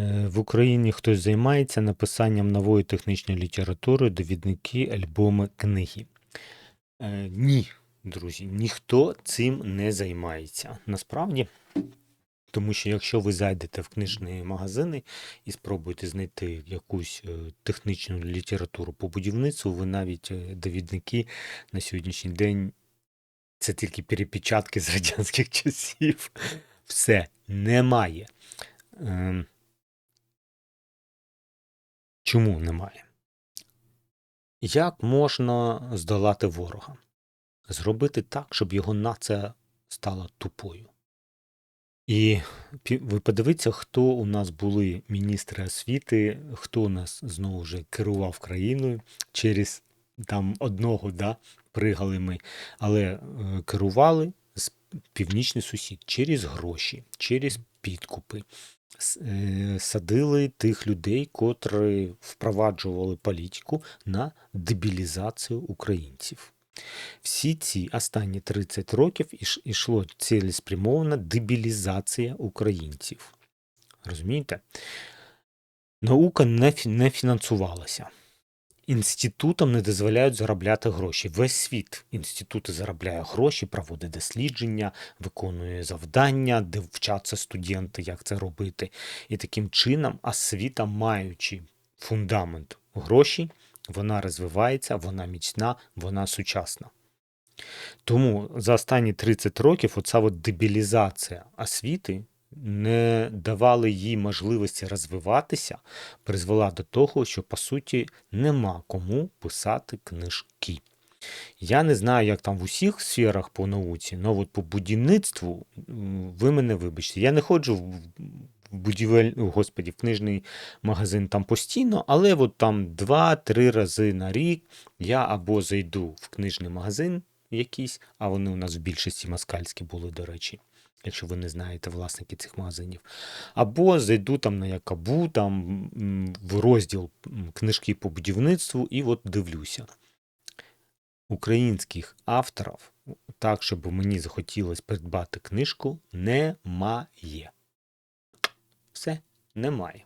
Е, В Україні хтось займається написанням нової технічної літератури, довідники, альбоми, книги. Е, Ні, друзі, ніхто цим не займається. Насправді, тому що якщо ви зайдете в книжні магазини і спробуєте знайти якусь е, технічну літературу по будівництву, ви навіть довідники на сьогоднішній день це тільки перепечатки з радянських часів. Все немає. Чому немає? Як можна здолати ворога? Зробити так, щоб його нація стала тупою. І ви подивіться, хто у нас були міністри освіти, хто у нас знову ж керував країною через там одного, да, пригали ми, але е, керували з північний сусід через гроші, через підкупи. Е, Садили тих людей, котрі впроваджували політику на дебілізацію українців. Всі ці останні 30 років йшло цілеспрямована дебілізація українців. Розумієте? Наука не фінансувалася. Інститутам не дозволяють заробляти гроші. Весь світ інститути заробляє гроші, проводить дослідження, виконує завдання, де вчаться студенти, як це робити. І таким чином освіта, маючи фундамент гроші, вона розвивається, вона міцна, вона сучасна. Тому за останні 30 років оця от дебілізація освіти не давали їй можливості розвиватися, призвела до того, що по суті нема кому писати книжки. Я не знаю, як там в усіх сферах по науці, але от по будівництву ви мене вибачте. Я не ходжу в будівель, господі, в книжний магазин там постійно, але от там 2-3 рази на рік я або зайду в книжний магазин якийсь, а вони у нас в більшості москальські були, до речі, якщо ви не знаєте власники цих магазинів. Або зайду там на Якабу, там в розділ книжки по будівництву і от дивлюся. Українських авторів, так, щоб мені захотілося придбати книжку, немає. Все, немає.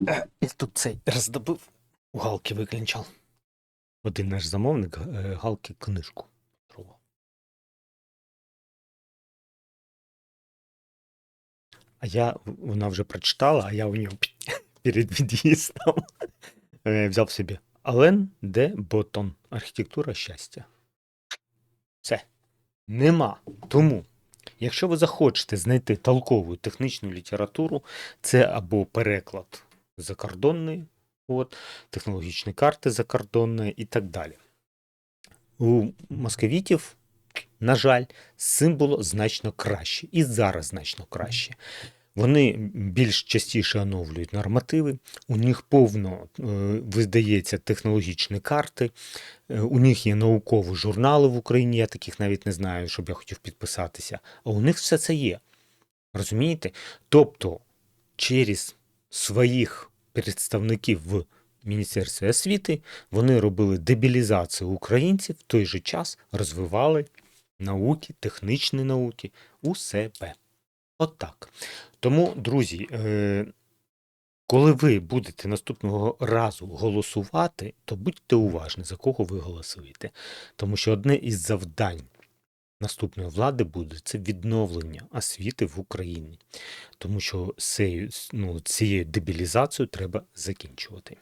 Я тут цей роздобив, у Галки виклінчав. Один наш замовник е, Галки книжку подарував. А я, вона вже прочитала, а я у нього перед від'їздом е, взяв собі Ален де Ботон. Архітектура щастя. Все. Нема. Тому, якщо ви захочете знайти толкову технічну літературу, це або переклад закордонний, от, технологічні карти закордонні і так далі. У московітів, на жаль, з цим було значно краще. І зараз значно краще. Вони більш частіше оновлюють нормативи, у них повно е, видається технологічні карти, е, у них є наукові журнали в Україні, я таких навіть не знаю, щоб я хотів підписатися. А у них все це є. Розумієте? Тобто через своїх представників в Міністерстві освіти вони робили дебілізацію українців, в той же час розвивали науки, технічні науки у себе. От так. Тому, друзі, е, коли ви будете наступного разу голосувати, то будьте уважні, за кого ви голосуєте. Тому що одне із завдань наступної влади буде це відновлення освіти в Україні. Тому що цією, ну, цією дебілізацією треба закінчувати.